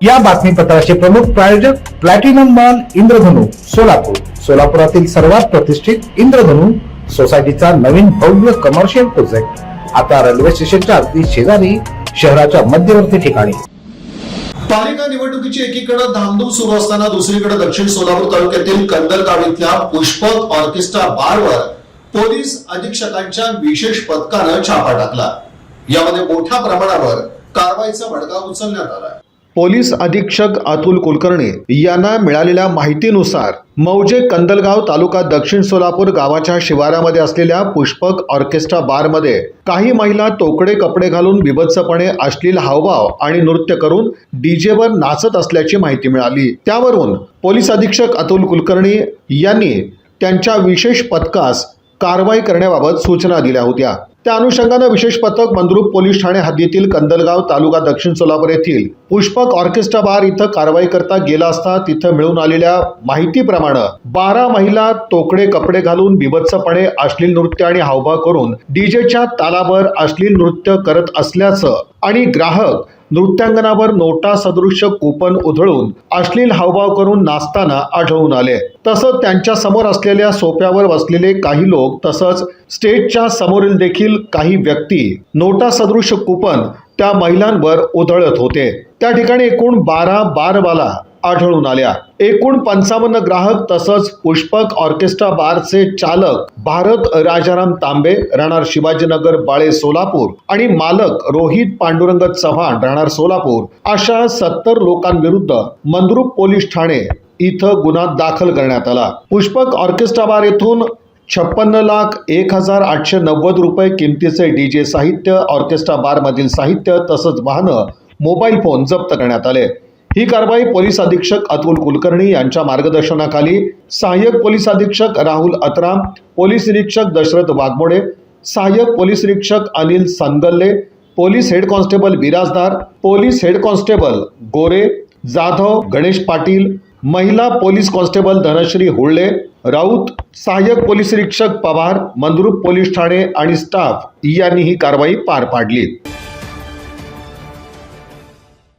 या बातमीपत्राचे प्रमुख प्रायोजक प्लॅटिनम मॉल इंद्रधनु सोलापूर. सोलापुरातील सर्वात प्रतिष्ठित इंद्रधनु सोसायटीचा नवीन भव्य कमर्शियल प्रोजेक्ट आता रेल्वे स्टेशनच्या अगदी शेजारी शहराच्या मध्यवर्ती ठिकाणी. पालिका निवडणुकीची एकीकडे धामधूम सुरू असताना दुसरीकडे दक्षिण सोलापूर तालुक्यातील कंदरगाव इथल्या पुष्पक ऑर्केस्ट्रा बारवर पोलीस अधीक्षकांच्या विशेष पथकानं छापा टाकला. यामध्ये मोठ्या प्रमाणावर कारवाईचा भडका उचलण्यात आला. पोलीस अधीक्षक अतुल कुलकर्णी यांना मिळालेल्या माहितीनुसार मौजे कंदलगाव तालुका दक्षिण सोलापूर गावाच्या शिवारामध्ये असलेल्या पुष्पक ऑर्केस्ट्रा बारमध्ये काही महिला तोकडे कपडे घालून बिभत्सपणे अश्लील हावभाव आणि नृत्य करून डीजेवर नाचत असल्याची माहिती मिळाली. त्यावरून पोलीस अधीक्षक अतुल कुलकर्णी यांनी त्यांच्या विशेष पथकास कारवाई करण्याबाबत सूचना दिल्या होत्या. त्या अनुषंगानं विशेष पथक मंद्रुप पोलीस ठाणे हद्दीतील कंदलगाव तालुका दक्षिण सोलापूर येथील पुष्पक ऑर्केस्ट्रा बार इथं कारवाई करता गेला असता तिथं मिळून आलेल्या माहितीप्रमाणे बारा महिला तोकडे कपडे घालून बिभत्सपणे अश्लील नृत्य आणि हावभाव करून डीजेच्या तालावर अश्लील नृत्य करत असल्याचं आणि ग्राहक नृत्यांगनावर नोटा सदृश्य कुपन उधळून अश्लील हावभाव करून नाचताना आढळून आले. तसंच त्यांच्यासमोर असलेल्या सोप्यावर बसलेले काही लोक तसंच स्टेजच्या समोरील देखील काही व्यक्ती नोटा सदृश कुपन त्या महिलांवर उधळत होते. त्या ठिकाणी एकूण बारा बारवाला आढळून आल्या. एकूण पंचावन्न ग्राहक तसंच पुष्पक ऑर्केस्ट्रा बारचे चालक भारत राजाराम तांबे राहणार शिवाजीनगर बाळे सोलापूर आणि मालक रोहित पांडुरंग चव्हाण राहणार सोलापूर अशा सत्तर लोकांविरुद्ध मंद्रुप पोलीस ठाणे इथं गुन्हा दाखल करण्यात आला. पुष्पक ऑर्केस्ट्रा बार येथून छप्पन्न लाख एक हजार आठशे नव्वद रुपये किमतीचे डीजे साहित्य ऑर्केस्ट्रा बारमधील साहित्य तसंच वाहनं मोबाईल फोन जप्त करण्यात आले. ही कारवाई पोलीस अधीक्षक अतुल कुलकर्णी यांच्या मार्गदर्शनाखाली सहाय्यक पोलीस अधीक्षक राहुल अतराम पोलीस निरीक्षक दशरथ वाघमोडे सहाय्यक पोलीस निरीक्षक Anil Sangalle police head constable Birajdar police head constable Gore Jadhav Ganesh Patil महिला पोलीस कॉन्स्टेबल धनश्री हुळ्ळे राऊत सहाय्यक पोलीस निरीक्षक पवार मंद्रुप पोलीस ठाणे आणि स्टाफ यांनी ही कारवाई पार पाडली.